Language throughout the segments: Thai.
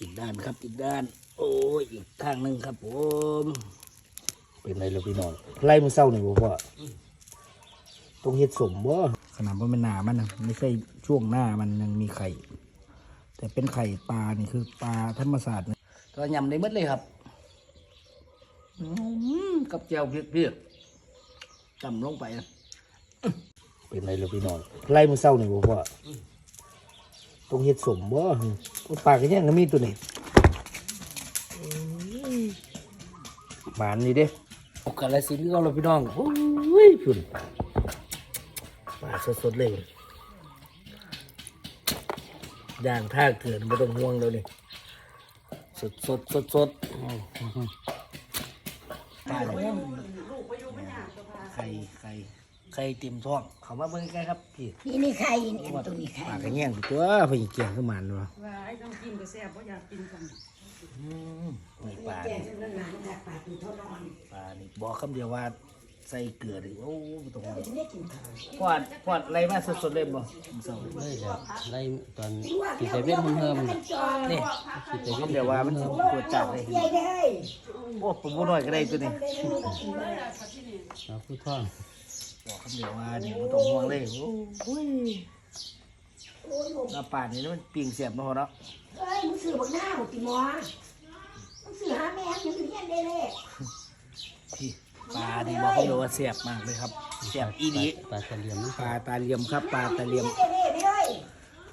อีกด้านครับอีกด้าน โอ้ยอีกทางหนึ่งครับผมเป็นไรล่ะพี่น้องไล่มือเศร้าหนึ่งบ่พ่อต้องเฮ็ดสมบ่ขนาดว่ามันหนามันนะไม่ใช่ช่วงหน้ามันยังมีไข่ แต่เป็นไข่ปลานี่คือปลาธรรมศาสตร์นะก็ยำได้หมดเลยครับอืมกับแจวเพียกๆจำลงไปนะเป็นไรล่ะพี่น้องไล่มือเศร้าหนึ่งบ่พ่อ ต้องเฮ็ดสมบ่ปลาก็ยังก็มีตัวนี้หมานนี่เด้โอกาสละสินก็เราพี่น้องโอ้ยพุ่นมาสดๆเลยย่างท่าเกินไม่ต้องห่วงแล้วนี่สดสดสดสดตายเลยไข่ไข่ ไข่เต็มท้อง เขามาเบิ่งใกล้ๆครับพี่นี่นี่ไข่นี่อันตัวนี้ไข่ปากกระแง่งตัวพยิงเกียงขึ้นมาด้วยว่าไอ้ต้องกินก็แซ่บเพราะอยากกินกันนี่ปลานี่นั่นน่ะมันอยากปลาตัวเท่านอนปลานี่บอกคำเดียวว่าใส่เกลือดิโอ้ไม่ต้องห่วงจะได้กินข้าวพอดพอดอะไรมาสดๆเลยบ่เศร้าเลยแบบไล่ตอนกินแต่เว้นเพิ่มๆนี่กินแต่เว้คำนเดียวว่ามันตัวจัดเลยใหญ่ได้โอ้ผมบ่น้อยก็ได้ตัวนี้เอาผู้ท่อง บอกคำเดียวว่านี่บ่ต้องห่วงเลยโอ้ยน้าป่านนี่มันปิ้งเสียบเนาะเนาะเอ้ยมึงซื้อบักหน้าของติมอมึงซื้อหาแม่มึงซื้อเฮียนได้เลยพี่ปลานี่บอกคำเดียวว่าเสียบมากเลยครับเสียบอีดีปลาตะเลียมปลาตาเหลี่ยมครับ ปลาตาเหลี่ยมได้เลยได้เลย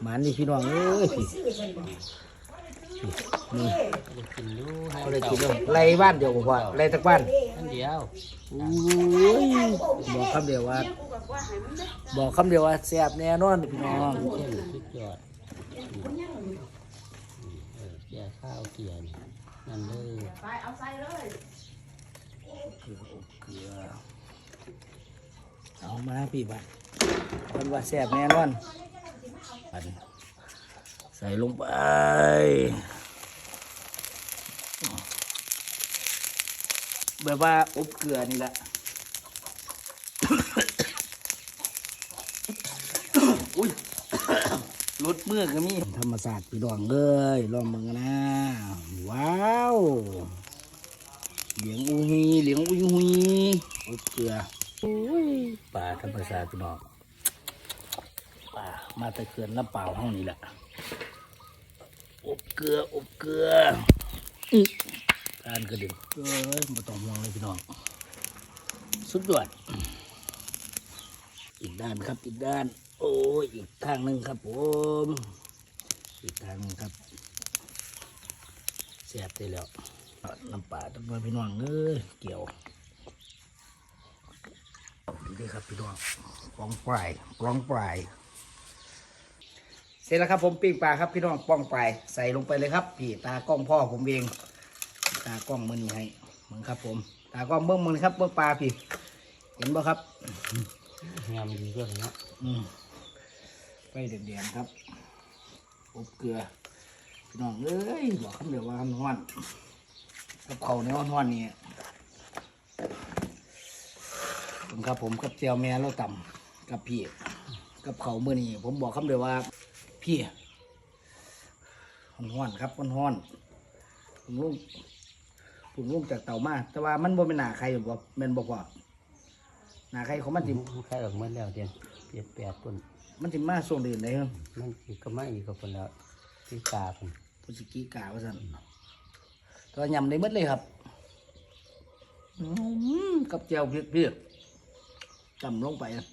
หมันนี่พี่น้องเอ้ยพี่ซื้อไปบ่ นี่กินอยู่ให้เขาเลยกินเลยไล่บ้านเดียวบ่พอไล่ตะบ้านอันเดียวโอ้ยบอกคำเดียวว่า บอกคำเดียวว่าแซ่บแน่นอนพี่น้องเข้มสุดยอดเออแก่ข้าวเกียนนั่นเลยไปเอาใส่เลยเกลืออบเกลือเอามาพี่บัดมันว่าแซ่บแน่นอนบัด ใส่ลงไป แบบว่าอบเกลือนี่แหละอุ้ยรถเมื่อก็มี ธรรมศาสตร์พี่ดองเอ้ยลองมึงนะ ว้าวเหลียงอุฮีเหลียงอุยหุยอบเกลือป่าธรรมศาสตร์พี่น้องป่ามาตะเขื่อนลำเปล่าห้องนี้แหละ อบเกลืออบเกลืออื้อการกระดึงเอ้ยไม่ต้องห่วงเลยพี่น้อง สุดยอดอีกด้านครับอีกด้าน โอ้ยอีกทางหนึ่งครับผมอีกทางหนึงครับเสียบได้แล้วน้ำปลาต้องมาพี่น้องเอ้ยเกี่ยวดีเลยครับพี่น้องปองปลายปองปลายเส ร็จแล้วครับผมปิ้งปลาครับพี่น้องป้องปลายใส่ลงไปเลยครับพี่ตากล้องพ่อผมเอง ตากล้องมือนี้ให้มึงครับ ผม ตากล้องเบิ้งมึงครับเบิ้งปลาพี่ เห็นบ่ครับงามดีด้วยเนาะอืมไปเดือดๆครับอบเกลือพี่น้องเอ้ยบอกคำเดียวว่ามันฮ้อนกับเขาวในฮ้อนๆนี่ผมครับผมกับเจียวแม่เราต่ำกับพี่กับเขาวเมื่อนี้ผมบอกคำเดียวว่า พี่ฮ้อนๆครับฮ้อนๆผมลุงผมลุงจากเต่ามาแต่ว่ามันบ่เป็นหนาใครบอกแม่นบอกว่าหนาใครของมันสิใครออกมาแล้วเดียนเปียดแปดคนมันสิมาส่งเดือนไหนครับมันอีกก็มาอีกกับคนแล้วที่ตาคนพุชิกิกาว่าสั่นก็ยำได้หมดเลยครับอืมกับแจวเพียกๆจำลงไปนะ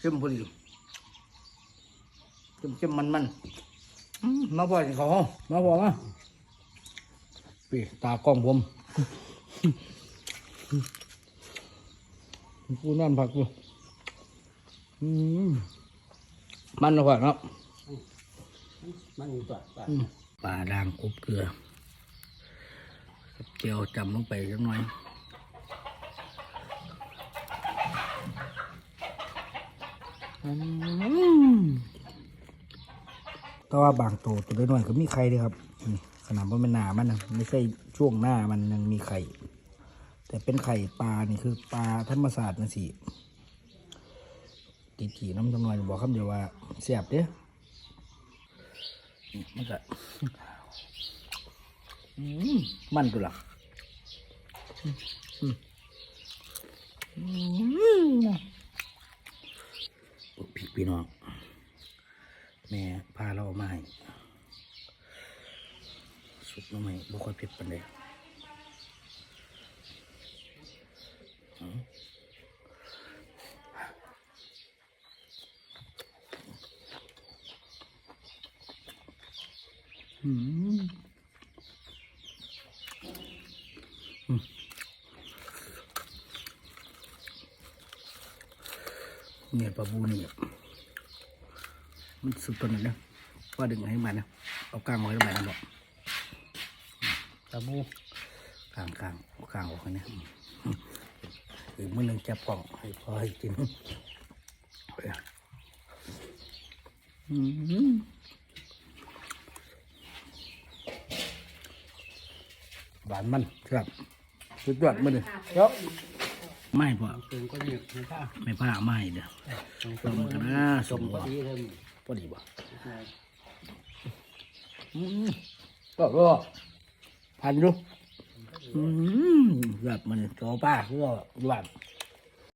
เข้มพอดีเข้มเข้มมันมันๆอืมมาพอกินเขาวมาพอมาปีตากล้องผมกูนั่นผักกูอืมมันนะพ่อเนาะมันมีตัวปลาอืมปลาด่างกบเกลือกับเจียวจำลงไปสักหน่อยอืม แต่ว่าบางตัวตัวน้อยๆก็มีไข่ด้วยครับนี่ขนาดว่ามันหนามันนะไม่ใช่ช่วงหน้ามันยังมีไข่ แต่เป็นไข่ปลานี่คือปลาธรรมศาสตร์นะสิตีจีน้ำจังหน่อยบอกคำเดียวว่าเสียบเด้อมันก็มันตัวละอืมอืม พี่น้อง แม่พาเราออกมาสุดน้องใหม่บ่ค่อยเผ็ดปานใดอืมเนี่ยปลาบูนี่ มันสุดตัวนั้นนะว่าดึงให้มันนะเอากลางไว้แล้วมันนะบอกตะบูกลางกลางเอากลางออกให้นะอืมอีกมือหนึ่งจับกล่องให้พอให้กินเอาไปอะอืมหวานมันครับสุดยอดมันเลยครับไม่พอตึงก็เหนียวนะค่ะไม่ผ้าไม่เด้อตรงต้มกันนะสสมมพบ่อดีเลยพ อดีบ่อืมก็ก็พันดูอืมแบบมันโตป้าก็หวาน